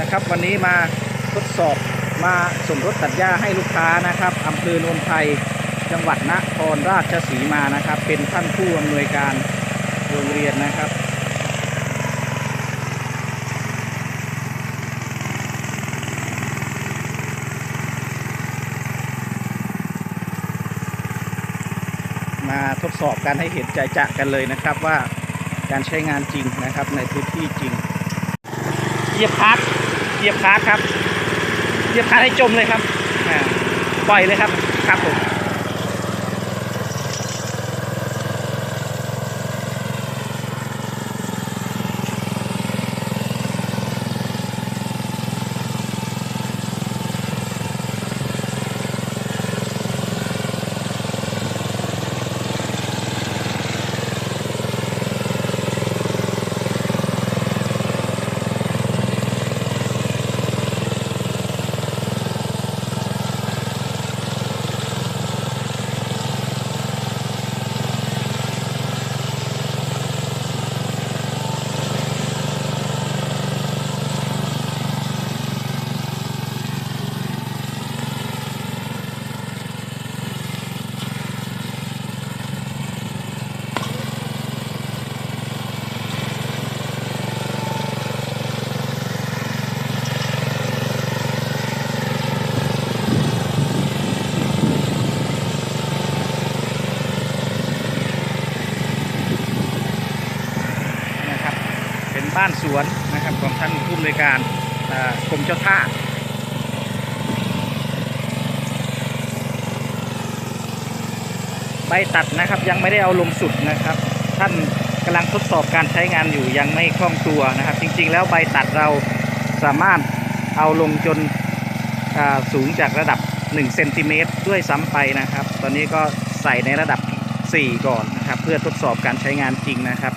นะครับ วันนี้มาทดสอบมาส่งรถตัดหญ้าให้ลูกค้านะครับอำเภอโนนไทยจังหวัดนครราชสีมานะครับ เป็นท่านผู้อำนวยการโรงเรียนนะครับมาทดสอบกันให้เห็นใจจะกันเลยนะครับว่าการใช้งานจริงนะครับในพื้นที่จริง เยียบคาร์ดเห ยียบคาร์ดครับเหยียบคาร์ดให้จมเลยครับปล่อยเลยครับครับผม บ้านสวนนะครับของท่านผู้อำนวยการกรมเจ้าท่าใบตัดนะครับยังไม่ได้เอาลงสุดนะครับ ท่านกำลังทดสอบการใช้งานอยู่ยังไม่คล่องตัวนะครับ จริงๆ แล้วใบตัดเราสามารถเอาลงจนสูงจากระดับ1เซนติเมตรด้วยซ้ำไปนะครับ ตอนนี้ก็ใส่ในระดับ 4 ก่อนนะครับ เพื่อทดสอบการใช้งานจริงนะครับ